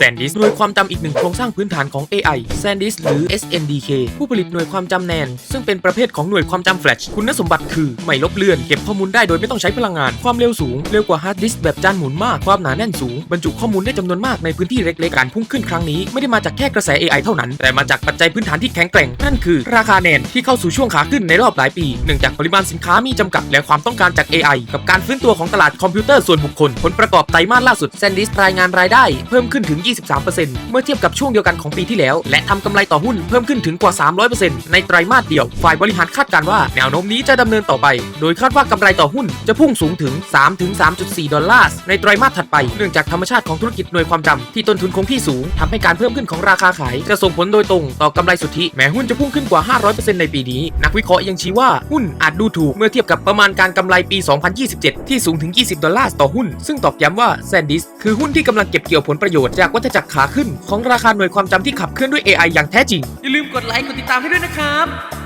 SanDisk หน่วยความจำอีกหนึ่งโครงสร้างพื้นฐานของ AI SanDisk หรือ SNDK ผู้ผลิตหน่วยความจำแนน ซึ่งเป็นประเภทของหน่วยความจำแฟลชคุณสมบัติคือ ไม่ลบเลือน เก็บข้อมูลได้โดยไม่ต้องใช้พลังงาน ความเร็วสูง เร็วกว่าฮาร์ดดิสก์แบบจานหมุนมาก ความหนาแน่นสูง บรรจุข้อมูลได้จำนวนมากในพื้นที่เล็กๆการพุ่งขึ้นครั้งนี้ไม่ได้มาจากแค่กระแส AI เท่านั้น แต่มาจากปัจจัยพื้นฐานที่แข็งแกร่ง นั่นคือ ราคาแนนที่เข้าสู่ช่วงขาขึ้นในรอบหลายปีเนื่องจากปริมาณสินค้ามีจำกัดและความต้องการจาก AI กับการฟื้นตัวของตลาดคอมพิวเตอร์ส่วนบุคคล ผลประกอบไตรมาสล่าสุด SanDisk รายงานรายได้ เพิ่มขึ้นถึง23%เมื่อเทียบกับช่วงเดียวกันของปีที่แล้ว และทำกำไรต่อหุ้นเพิ่มขึ้นถึงกว่า 300%ในไตรมาสเดียว ฝ่ายบริหารคาดการณ์ว่าแนวโน้มนี้จะดำเนินต่อไป โดยคาดว่ากำไรต่อหุ้นจะพุ่งสูงถึง 3-3.4 ดอลลาร์ในไตรมาสถัดไปเนื่องจากธรรมชาติของธุรกิจหน่วยความจำที่ต้นทุนคงที่สูงทำให้การเพิ่มขึ้นของราคาขายจะส่งผลโดยตรงต่อกำไรสุทธิแม้หุ้นจะพุ่งขึ้นกว่า 500%ในปีนี้ นักวิเคราะห์ยังชี้ว่าหุ้นอาจดูถูกเมื่อเทียบกับประมาณการกำไรปี 2027 ที่สูงถึง 20 ดอลลาร์ต่อหุ้น ซึ่งตอกย้ำว่า SanDisk คือหุ้นที่กำลังเก็บเกี่ยวผลประโยชน์จากวัฏจักรขาขึ้นของราคาหน่วยความจำที่ขับเคลื่อนด้วย AI อย่างแท้จริง อย่าลืมกดไลค์กดติดตามให้ด้วยนะครับ